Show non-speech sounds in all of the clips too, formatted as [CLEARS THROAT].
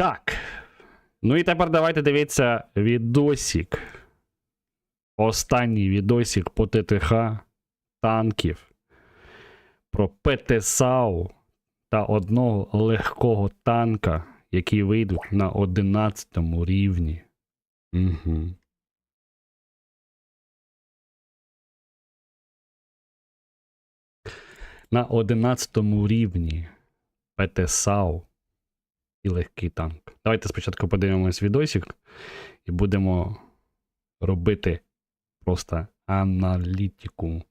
Так. Ну і тепер давайте дивитися відосик. Останній відосик по ТТХ танків. Про ПТСАУ та одного легкого танка, які вийдуть на 11 рівні. Угу. На 11 рівні ПТСАУ і легкий танк. Давайте спочатку подивимось відосик і будемо робити просто аналітику.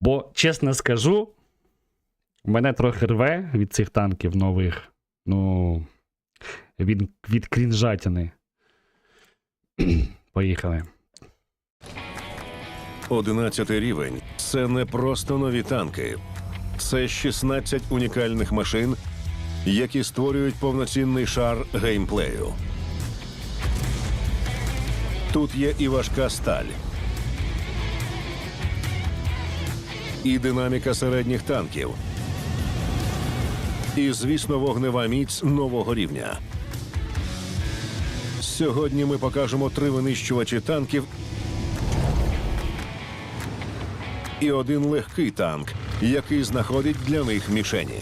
Бо, чесно скажу, мене трохи рве від цих танків нових. Ну, від, від крінжатини. [CLEARS THROAT] Поїхали. 11 рівень це не просто нові танки, це 16 унікальних машин, які створюють повноцінний шар геймплею. Тут є і важка сталь, і динаміка середніх танків, і, звісно, вогнева міць нового рівня. Сьогодні ми покажемо три винищувачі танків і один легкий танк, який знаходить для них мішені.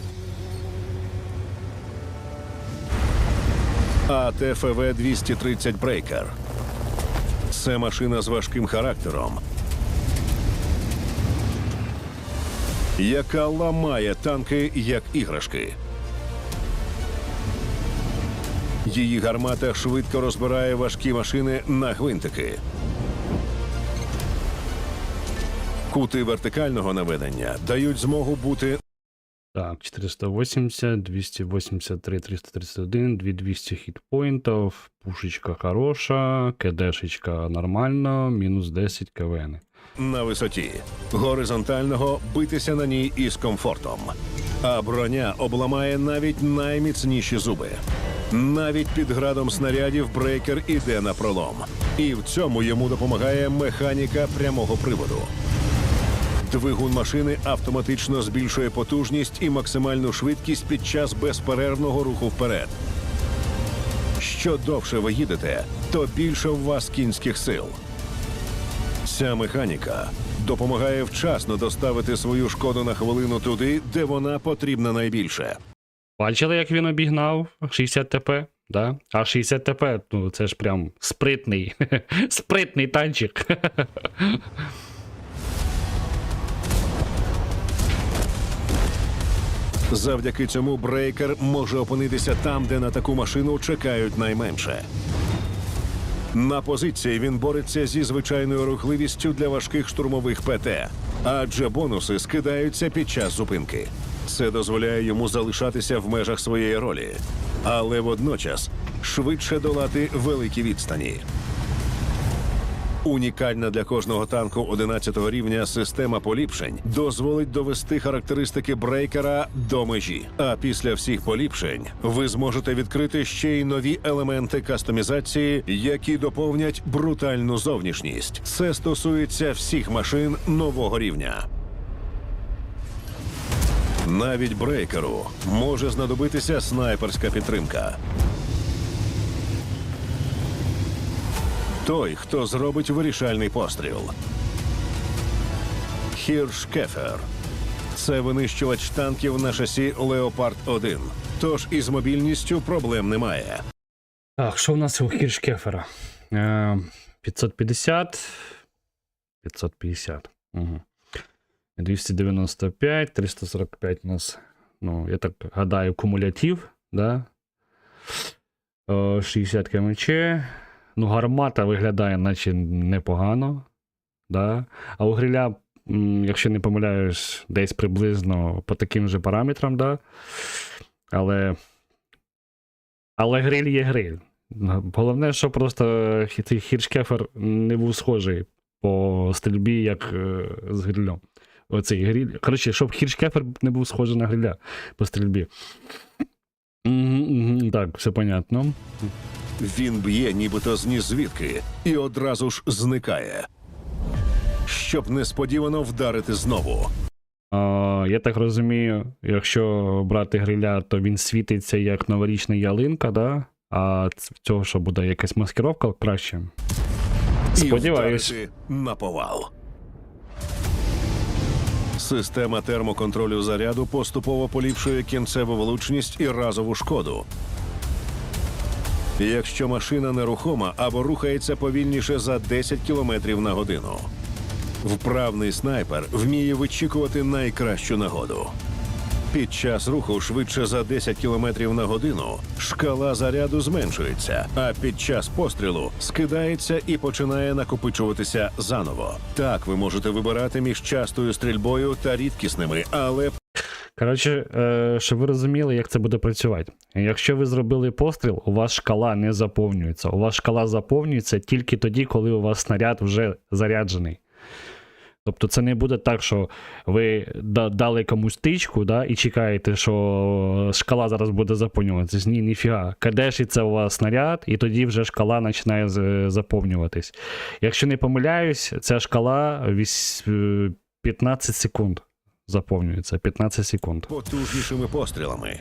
АТФВ 230 Брейкер. Це машина з важким характером, яка ламає танки як іграшки. Її гармата швидко розбирає важкі машини на гвинтики. Кути вертикального наведення дають змогу бути Так, 480, 283, 331, 2200 хітпоінтів, пушечка хороша, кедешечка нормально, мінус 10 КВН. на висоті, горизонтального битися на ній із комфортом. А броня обламає навіть найміцніші зуби. Навіть під градом снарядів брейкер іде на пролом. І в цьому йому допомагає механіка прямого приводу. Двигун машини автоматично збільшує потужність і максимальну швидкість під час безперервного руху вперед. Що довше ви їдете, то більше в вас кінських сил. Ця механіка допомагає вчасно доставити свою шкоду на хвилину туди, де вона потрібна найбільше. Бачили, як він обігнав 60 ТП? Да? А 60 ТП, ну це ж прям спритний. [LAUGHS] спритний танчик. [LAUGHS] Завдяки цьому брейкер може опинитися там, де на таку машину чекають найменше. На позиції він бореться зі звичайною рухливістю для важких штурмових ПТ, адже бонуси скидаються під час зупинки. Це дозволяє йому залишатися в межах своєї ролі, але водночас швидше долати великі відстані. Унікальна для кожного танку 11 рівня система поліпшень дозволить довести характеристики брейкера до межі. А після всіх поліпшень ви зможете відкрити ще й нові елементи кастомізації, які доповнять брутальну зовнішність. Це стосується всіх машин нового рівня. Навіть брейкеру може знадобитися снайперська підтримка. Той, хто зробить вирішальний постріл. Хіршкефер. Це винищувач танків на шасі Леопард 1. Тож із мобільністю проблем немає. Так, що в нас у Хіршкефера? Е, 550. 550. Угу. 295, 345 у нас. Ну, я так гадаю, кумулятив, да? Е, 60 кмч. Ну, гармата виглядає, наче непогано. Да? А у гриля, якщо не помиляюсь, десь приблизно по таким же параметрам, да? Але. Але гриль є гриль. Головне, що просто цей хіршкефер не був схожий по стрільбі, як е, з грилем. Оцей гриль. Коротше, щоб хіршкефер не був схожий на гриля по стрільбі. Так, все понятно. Він б'є нібито з звідки і одразу ж зникає. Щоб несподівано вдарити знову. я так розумію, якщо брати гриля, то він світиться як новорічна ялинка, да? а в цього що буде якась маскировка краще. Сподіваюсь. І на повал. Система термоконтролю заряду поступово поліпшує кінцеву влучність і разову шкоду. Якщо машина нерухома або рухається повільніше за 10 км на годину. Вправний снайпер вміє вичікувати найкращу нагоду. Під час руху швидше за 10 км на годину шкала заряду зменшується, а під час пострілу скидається і починає накопичуватися заново. Так ви можете вибирати між частою стрільбою та рідкісними, але Коротше, е, щоб ви розуміли, як це буде працювати. Якщо ви зробили постріл, у вас шкала не заповнюється. У вас шкала заповнюється тільки тоді, коли у вас снаряд вже заряджений. Тобто це не буде так, що ви дали комусь тичку да, і чекаєте, що шкала зараз буде заповнюватися. Ні, ніфіга. Кадешиться у вас снаряд, і тоді вже шкала починає заповнюватись. Якщо не помиляюсь, ця шкала е, 15 секунд заповнюється. 15 секунд. потужнішими пострілами.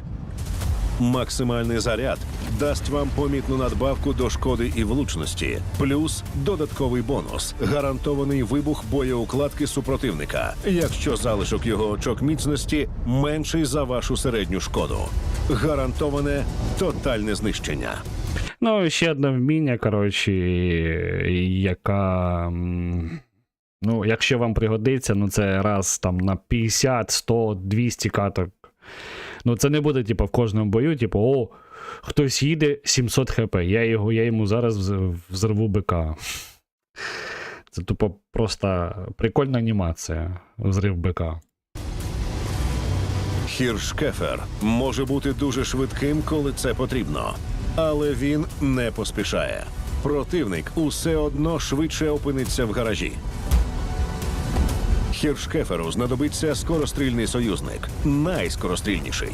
Максимальний заряд дасть вам помітну надбавку до шкоди і влучності, плюс додатковий бонус гарантований вибух боєукладки супротивника, якщо залишок його очок міцності менший за вашу середню шкоду. Гарантоване тотальне знищення. Ну, ще одне вміння, коротше, яка. Ну, якщо вам пригодиться, ну це раз там на 50, 100, 200 каток. Ну, це не буде, типу, в кожному бою, типу, о, хтось їде 700 хп, я, його, я йому зараз вз- взорву БК. Це тупо просто прикольна анімація. Взрив БК. Хіршкефер може бути дуже швидким, коли це потрібно, але він не поспішає. Противник усе одно швидше опиниться в гаражі. Хіршкеферу знадобиться скорострільний союзник, найскорострільніший.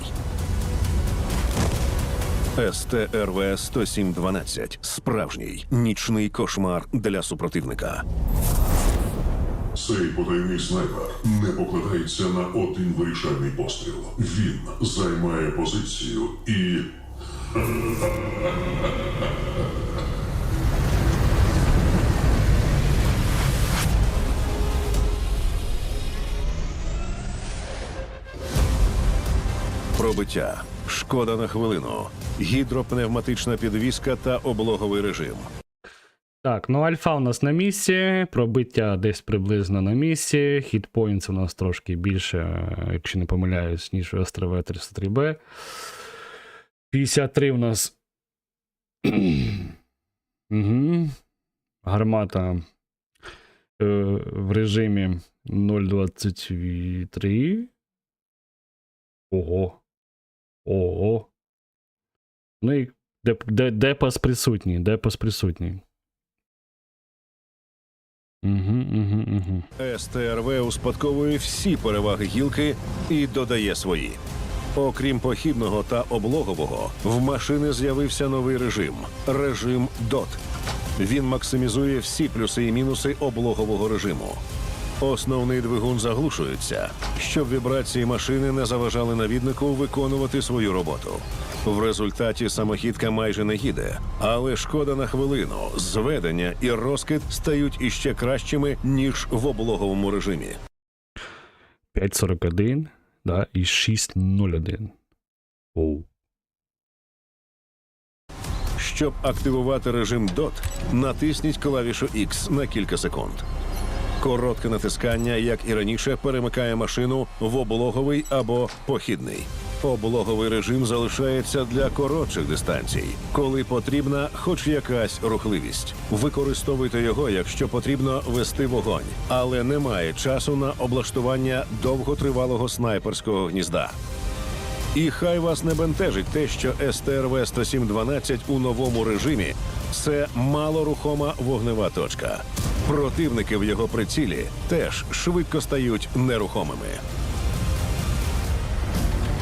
СТРВ 10712 справжній нічний кошмар для супротивника. Цей потайний снайпер не покладається на один вирішальний постріл. Він займає позицію і. Пробиття, шкода на хвилину, гідропневматична підвіска та облоговий режим. Так, ну альфа у нас на місці, пробиття десь приблизно на місці, хітпоінтс у нас трошки більше, якщо не помиляюсь, ніж у СТРВ 303B. 53 у нас. [CLEARS THROAT] угу. Гармата е, в режимі 0.23. Ого. Ого. Ну і де, депас присутній, депас присутній. Угу, угу, угу. СТРВ успадковує всі переваги гілки і додає свої. Окрім похідного та облогового, в машини з'явився новий режим режим DOT. Він максимізує всі плюси і мінуси облогового режиму. Основний двигун заглушується, щоб вібрації машини не заважали навіднику виконувати свою роботу. В результаті самохідка майже не їде, але шкода на хвилину, зведення і розкид стають іще кращими ніж в облоговому режимі. 5.41, да, і 6.01. Оу. Щоб активувати режим DOT, натисніть клавішу X на кілька секунд. Коротке натискання, як і раніше, перемикає машину в облоговий або похідний. Облоговий режим залишається для коротших дистанцій, коли потрібна хоч якась рухливість. Використовуйте його, якщо потрібно вести вогонь, але немає часу на облаштування довготривалого снайперського гнізда. І хай вас не бентежить те, що СТРВ 10712 у новому режимі це малорухома вогнева точка. Противники в його прицілі теж швидко стають нерухомими.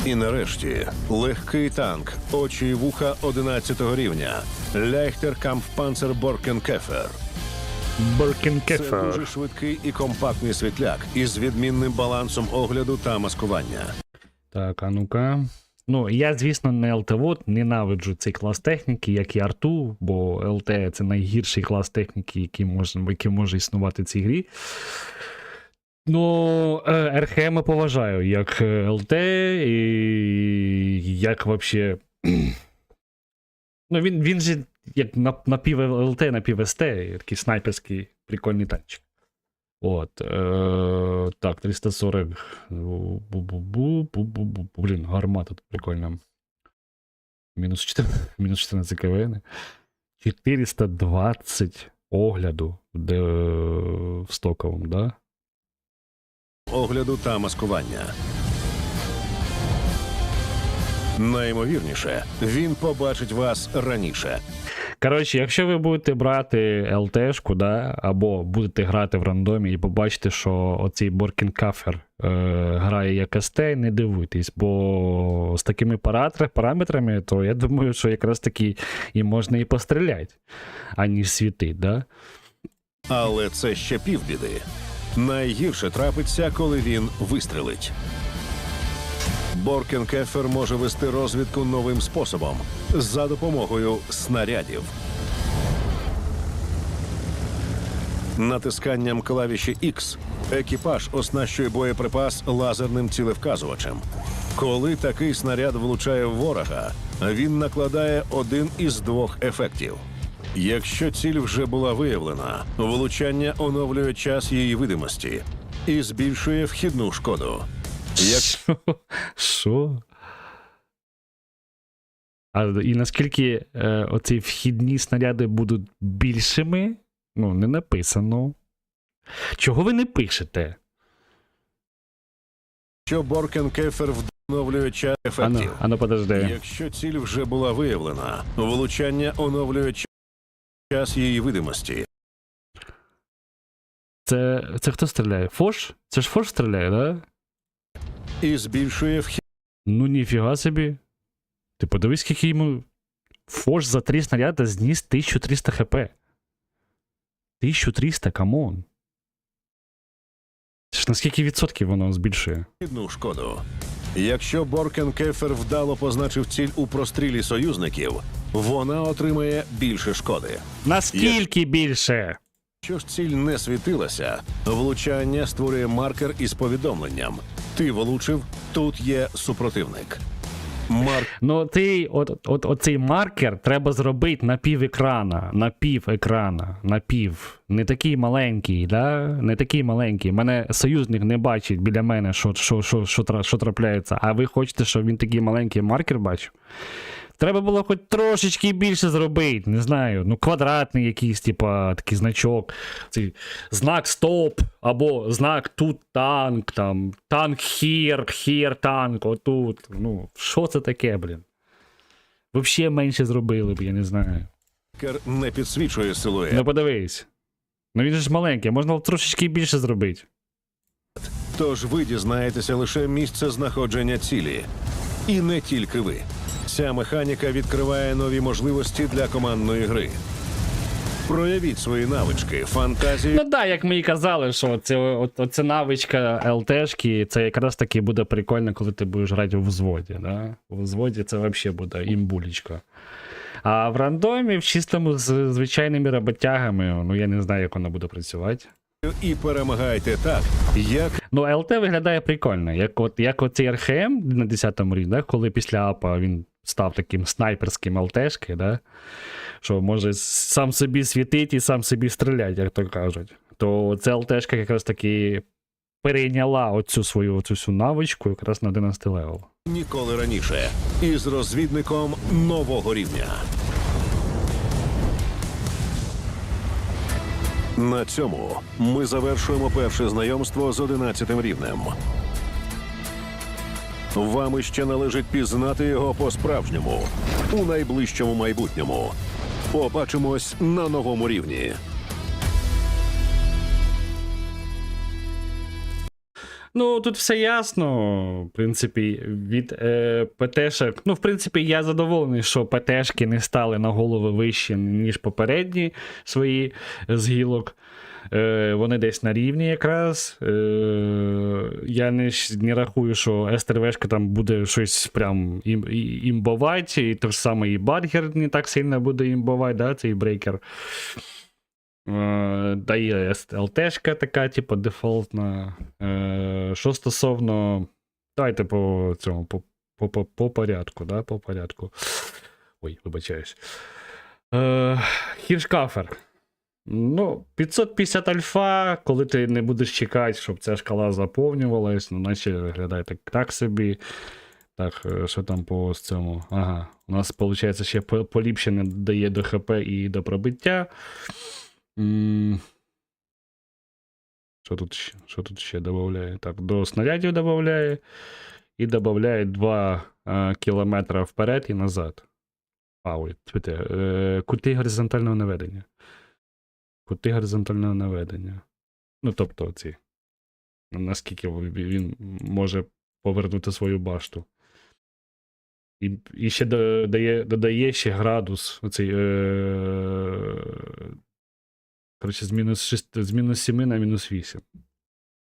І нарешті легкий танк, очі й вуха 11 рівня Leichter Kampfpanzer Borkenkeffer. Це дуже швидкий і компактний світляк із відмінним балансом огляду та маскування. Так, а ну-ка. Ну, я, звісно, не ЛТВОД, ненавиджу цей клас техніки, як і арту, бо ЛТ це найгірший клас техніки, який може, який може існувати в цій грі. Ну, е, РХМ поважаю як е, ЛТ і як вообще. [CLEARS THROAT] Ну, він, він же як напів ЛТ, напів СТ, такий снайперський прикольний танчик. От. Е, так, 340. Бу-бу-бу, бу-бу-бу. Блін, гармата тут прикольна. Мінус 14, [LAUGHS] мінус 14 КВН. 420 огляду де, в стоковому, да? огляду та маскування. Наймовірніше, він побачить вас раніше. Коротше, якщо ви будете брати ЛТшку, да, або будете грати в рандомі і побачите, що оцей Боркін Кафер е, грає як СТ, не дивуйтесь, бо з такими параметрами, то я думаю, що якраз таки і можна і постріляти, аніж світить, да? Але це ще півбіди. Найгірше трапиться, коли він вистрелить. Боркенкефер може вести розвідку новим способом за допомогою снарядів. Натисканням клавіші X екіпаж оснащує боєприпас лазерним цілевказувачем. Коли такий снаряд влучає в ворога, він накладає один із двох ефектів. Якщо ціль вже була виявлена, влучання оновлює час її видимості і збільшує вхідну шкоду. Як Що? Що? А і наскільки е, оці вхідні снаряди будуть більшими? Ну, не написано. Чого ви не пишете? що Боркенкефер встановлює час Ану, ефектів. ану подожди. Якщо ціль вже була виявлена, влучання оновлює час її видимості Це, це хто стріляє? Фош? Це ж Фош стріляє, да? І збільшує вхід. Ну ніфіга собі. Ти подивись, скільки йому. Фош за три снаряди зніс 1300 хп. 1300, камон. Це ж на скільки відсотків воно збільшує? Вхідну шкоду. Якщо Боркенкефер вдало позначив ціль у прострілі союзників, вона отримає більше шкоди. Наскільки більше? Якщо ж ціль не світилася, влучання створює маркер із повідомленням. Ти влучив, тут є супротивник. Марк Ну, ти, от, от, цей маркер треба зробити на пів екрана, на пів екрана, на пів. Не такий маленький, да? Не такий маленький. Мене союзник не бачить біля мене, що, що, що, що, що трапляється. А ви хочете, щоб він такий маленький маркер бачив? Треба було хоч трошечки більше зробити, не знаю, ну квадратний якийсь, типа, такий значок, цей знак стоп, або знак тут танк, там, танк хір, хір танк, отут. Ну, що це таке, блін? Взагалі менше зробили б, я не знаю. не підсвічує силует. Ну подивись. Ну він же ж маленький, можна трошечки більше зробити. Тож ви дізнаєтеся лише місце знаходження цілі. І не тільки ви. Ця механіка відкриває нові можливості для командної гри. Проявіть свої навички, фантазію Ну так, як ми і казали, що це, от, оця навичка ЛТшки, це якраз таки буде прикольно, коли ти будеш грати у взводі. Да? У взводі це взагалі буде імбулечка. А в рандомі, в чистому з звичайними роботягами, ну я не знаю, як воно буде працювати. і перемагайте так, як Ну, ЛТ виглядає прикольно. Як от як оцей РХМ на 10-му рівні, да, коли після АПА він став таким снайперським ЛТшки, да, що може сам собі світити і сам собі стріляти, як то кажуть. То ця ЛТшка якраз таки перейняла оцю свою оцю всю навичку якраз на 11 левел. ніколи раніше. Із розвідником нового рівня. На цьому ми завершуємо перше знайомство з 11 рівнем. Вам іще належить пізнати його по-справжньому у найближчому майбутньому. Побачимось на новому рівні. Ну, тут все ясно. В принципі, від е, ПТшок. Ну, в принципі, я задоволений, що ПТшки не стали на голови вищі, ніж попередні свої з гілок. Е, вони десь на рівні якраз. Е, я не, не рахую, що СТРВшка там буде щось прям ім, і- імбовати, і те ж саме і Бадгер не так сильно буде імбовати, да, цей брейкер. Е, Дає ЛТшка така, типу, дефолтна. Е, Що стосовно. Давайте по цьому, по, по, по, по порядку, да, по порядку. Ой, вибачаюсь. Е, Хіршкафер. Ну, 550 альфа, коли ти не будеш чекати, щоб ця шкала заповнювалась, ну, наче виглядає так, так собі. Так, е, що там по цьому? Ага. У нас, виходить, ще по- поліпшення дає до ХП і до пробиття. Що тут, що тут ще додає? Так, до снарядів додає. І додає 2 е, кілометри вперед і назад. А, ой, чуєте, е, кути горизонтального наведення. Кути горизонтального наведення. Ну, тобто ці. Наскільки він може повернути свою башту. І, і ще додає, додає ще градус. Оцей, е, коротше, з мінус, 6, з мінус 7 на мінус 8.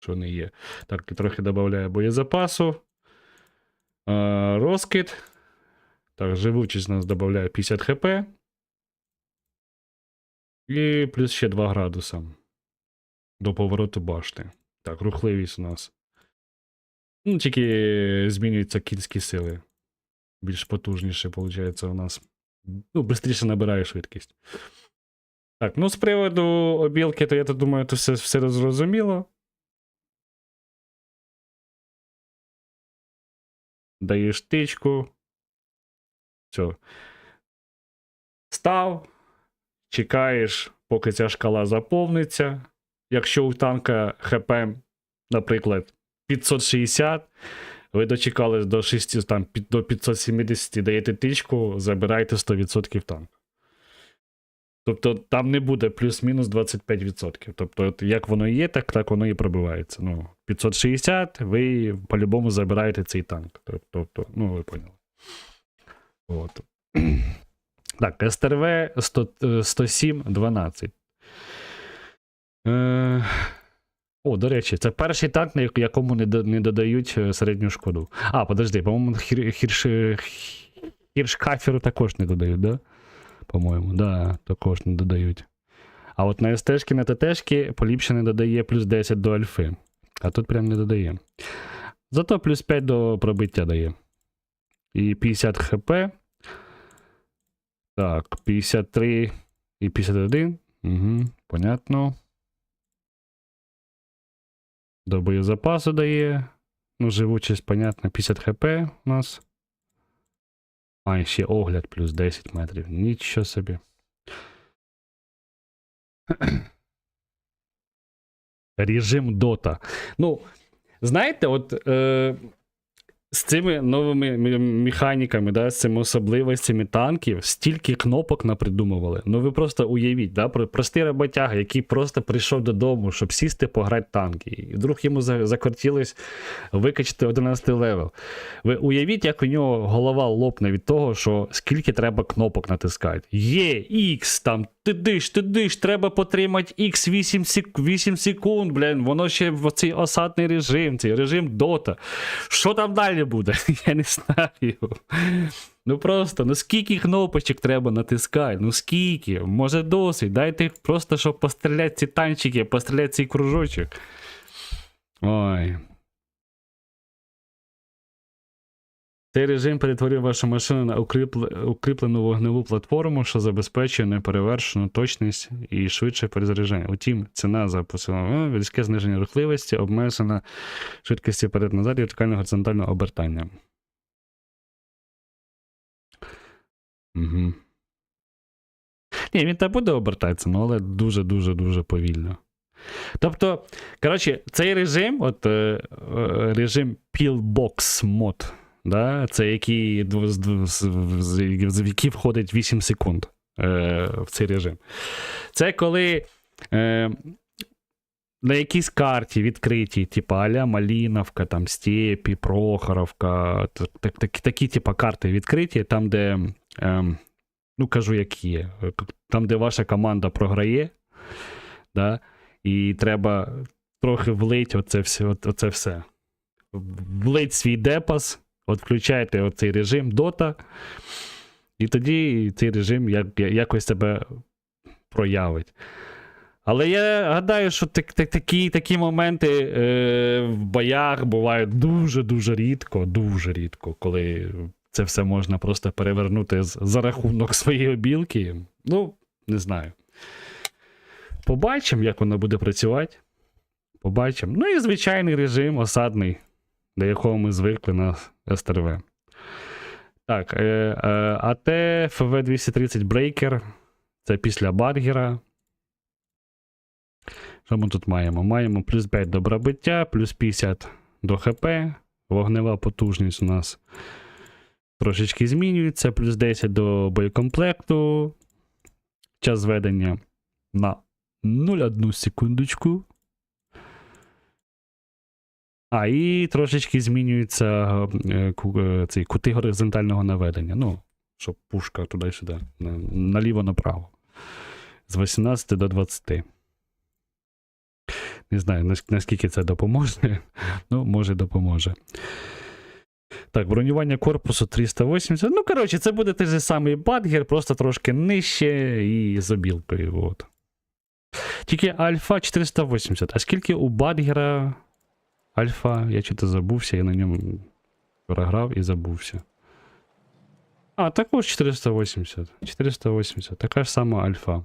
Що не є. Так, і трохи додає боєзапасу. Е, розкид. Так, живучість нас додає 50 хп. І плюс ще 2 градуса. До повороту башти. Так, рухливість у нас. Ну, тільки змінюються кінські сили. Більш потужніше, виходить, у нас. Ну, швидше набирає швидкість. Так, ну з приводу обілки, то я то думаю, то все, все зрозуміло. Даєш тичку. Все. Став. Чекаєш, поки ця шкала заповниться. Якщо у танка ХП, наприклад, 560, ви дочекались до 6, там, до 570, даєте тичку, забираєте 100% танк. Тобто там не буде плюс-мінус 25%. Тобто, як воно є, так, так воно і пробивається. Ну, 560, ви по-любому забираєте цей танк. Тобто, ну, ви поняли. От. Так, СТРВ 100, е, 107 12. Е, о, до речі, це перший танк, на якому не, не додають е, середню шкоду. А, подожди, по-моєму, хірш, хіршкаферу також не додають, да? По-моєму, да, також не додають. А от на СТшки, на ТТшки поліпшене додає плюс 10 до альфи. А тут прям не додає. Зато плюс 5 до пробиття дає. І 50 хп. Так, 53 і 51. Угу, понятно. До боєзапасу дає. Ну, живучість, понятно, 50 хп у нас. А, ще огляд плюс 10 метрів. Нічого собі. Режим Дота. Ну, знаєте, от е, з цими новими механіками, да, з цими особливостями танків, стільки кнопок напридумували. Ну ви просто уявіть, да, про- простий роботяга, який просто прийшов додому, щоб сісти пограти танки. І вдруг йому за- захотілось викачати 11 левел. Ви уявіть, як у нього голова лопне від того, що скільки треба кнопок натискати. Є, X, там, ти диш, ти диш, треба потримати X 8, сек... 8 секунд, блін, воно ще в цей осадний режим, цей режим дота. Що там далі буде? [LAUGHS] Я не знаю. Ну просто, ну скільки кнопочок треба натискати? Ну скільки? Може досить. Дайте просто, щоб постріляти ці танчики, постріляти цей кружочок. Ой. Цей режим перетворив вашу машину на укріплену вогневу платформу, що забезпечує неперевершену точність і швидше перезаряджання. Утім, ціна за посилення різке зниження рухливості, обмежена швидкості перед-назад і вертикального горизонтального обертання. Угу. Ні, він та буде обертатися, ну, але дуже-дуже дуже повільно. Тобто, коротше, цей режим, от е, е, режим Pillbox Mod, да, це з- в який входить 8 секунд е, в цей режим. Це коли е, на якійсь карті відкритій, типу Аля Маліновка, там Степі, Прохоровка, так, так, такі, типу, карти відкриті, там, де, ем, ну кажу, як є, там, де ваша команда програє, да, і треба трохи влить оце все. Оце все. Влить свій депас, от включайте оцей режим Dota, і тоді цей режим як, якось себе проявить. Але я гадаю, що так, так, такі, такі моменти е, в боях бувають дуже-дуже рідко, дуже рідко, коли це все можна просто перевернути за рахунок своєї білки. Ну, не знаю. Побачимо, як воно буде працювати. Побачимо. Ну і звичайний режим осадний, до якого ми звикли на СТРВ. Так, е, е, АТ ФВ 230 Breaker. Це після Баргера. Що ми тут маємо? Маємо плюс 5 до пробиття, плюс 50 до ХП. Вогнева потужність у нас трошечки змінюється, плюс 10 до боєкомплекту. Час зведення на 0,1 секундочку. А, і трошечки змінюється е, е, цей кути горизонтального наведення. Ну, щоб пушка туди-сюди, наліво-направо. З 18 до 20. Не знаю, наскільки це допоможе. [LAUGHS] Ну, може, допоможе. Так, бронювання корпусу 380. Ну, коротше, це буде той же самий бадгер, просто трошки нижче і з обілкою. От. Тільки альфа 480. А скільки у бадгера альфа? Я чого забувся, я на ньому програв і забувся. А, також 480. 480. Така ж сама альфа.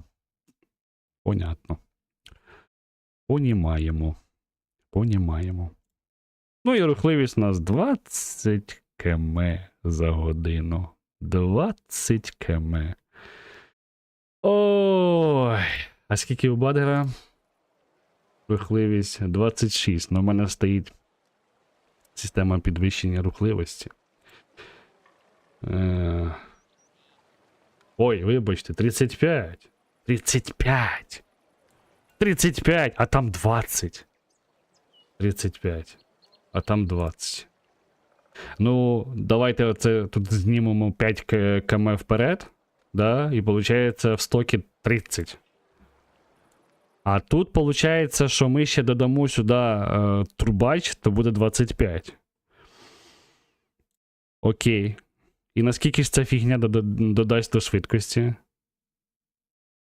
Понятно. Понімаємо. Понімаємо. Ну і рухливість у нас 20 км за годину. 20 км. Ой. А скільки у Бадгера? Рухливість 26. Ну, у мене стоїть система підвищення рухливості. Е... Ой, вибачте, 35. 35. 35, а там 20. 35. А там 20. Ну, давайте оце тут знімемо 5 к- км вперед. Да? І виходить в стокі 30. А тут виходить, що ми ще додамо сюди е, турбач, то буде 25. Окей. І наскільки ж ця фігня дода- додасть до швидкості?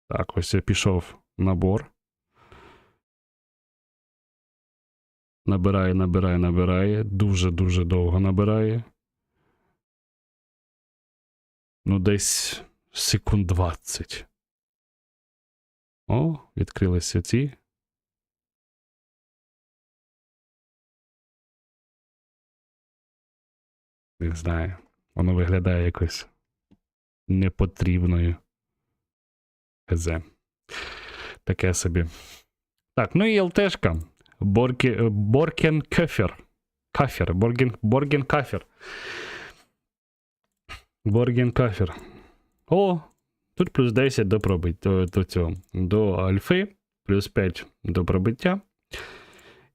Так, ось я пішов набор. Набирає, набирає, набирає. Дуже-дуже довго набирає. Ну, десь секунд 20. О, відкрилися ці. Не знаю. Воно виглядає якось непотрібною. ХЗ. Таке собі. Так, ну і ЛТшка. Е, Боркен Кефер. Кафер. Борген, Борген Кафер. Борген Кафер. О, тут плюс 10 до пробиття до, цього. До альфи, плюс 5 до пробиття.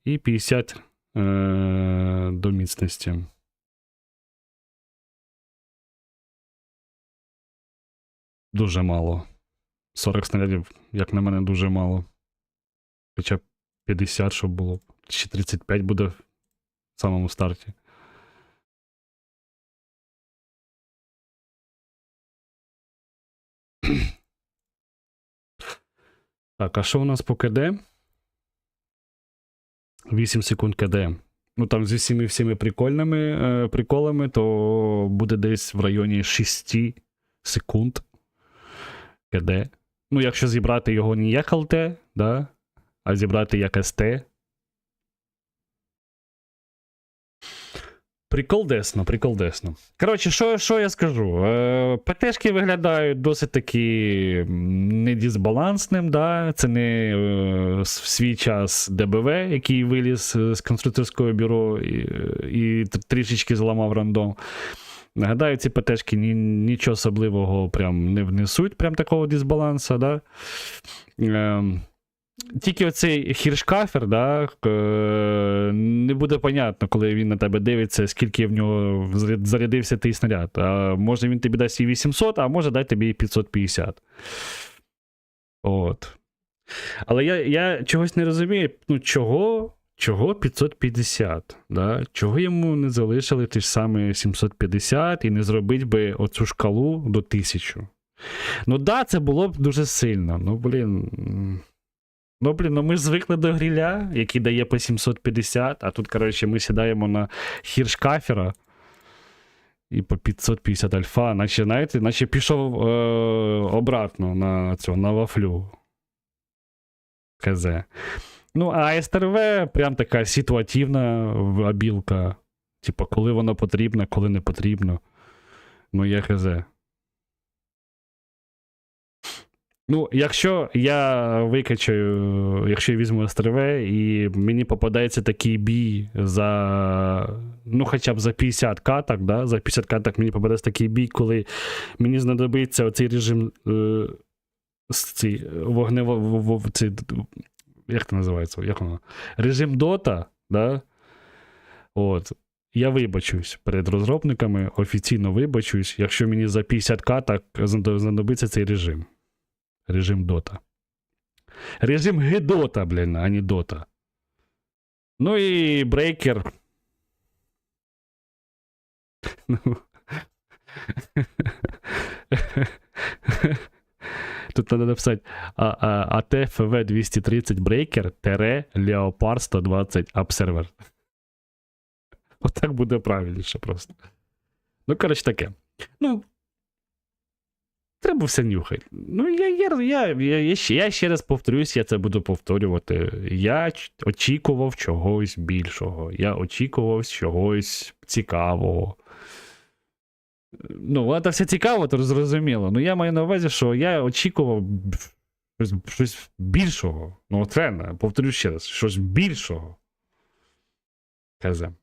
І 50 е, до міцності. Дуже мало. 40 снарядів, як на мене, дуже мало. Хоча б 50, щоб було. Ще 35 буде в самому старті. [CLEARS THROAT] Так, а що у нас по КД? 8 секунд КД. Ну там зі всіми всіми прикольними е, приколами, то буде десь в районі 6 секунд КД. Ну, якщо зібрати його не як ЛТ, да? а зібрати як СТ. Приколдесно, приколдесно. Коротше, що, що я скажу? Е, ПТшки виглядають досить таки недисбалансним, да? це не е, в свій час ДБВ, який виліз е, з конструкторського бюро і, і трішечки зламав рандом. Нагадаю, ці ПТшки ні, нічого особливого прям не внесуть, прям такого дисбалансу, да? Ем, тільки оцей хіршкафер, да, е, не буде понятно, коли він на тебе дивиться, скільки в нього зарядився той снаряд. А може він тобі дасть і 800, а може дай тобі і 550. От. Але я, я чогось не розумію, ну чого, чого 550? Да? Чого йому не залишили ті ж самі 750 і не зробити би оцю шкалу до 1000? Ну да, це було б дуже сильно. Ну, блін. Ну, блін, ну ми звикли до гріля, який дає по 750, а тут, коротше, ми сідаємо на хіршкафера і по 550 альфа, наче, знаєте, наче пішов е- обратно на цю, на вафлю. КЗ. Ну, а СТРВ прям така ситуативна обілка. Типа, коли воно потрібно, коли не потрібно. Ну, я ХЗ. Ну, якщо я викачаю, якщо я візьму СТРВ, і мені попадається такий бій за. Ну, хоча б за 50 каток, да? за 50 каток мені попадається такий бій, коли мені знадобиться оцей режим. Е, вогнево, як це називається? Як воно? Режим Dota, да? От. Я вибачусь перед розробниками, офіційно вибачусь, якщо мені за 50 каток знадобиться цей режим. Режим Дота. Режим Гедота, блін, а не Дота. Ну і брейкер. [LAUGHS] Тут треба написати а, а, ATFV 230 брейкер тере Leopard 120 Observer. Отак буде правильніше просто. Ну, коротше, таке. Ну, Треба все нюхати. Ну, я, я, я, я, ще, я ще раз повторюсь, я це буду повторювати. Я очікував чогось більшого. Я очікував чогось цікавого. Ну, це все цікаво, то зрозуміло. Ну, я маю на увазі, що я очікував щось, щось більшого. Ну, от реально, повторюсь ще раз, щось більшого. Казав.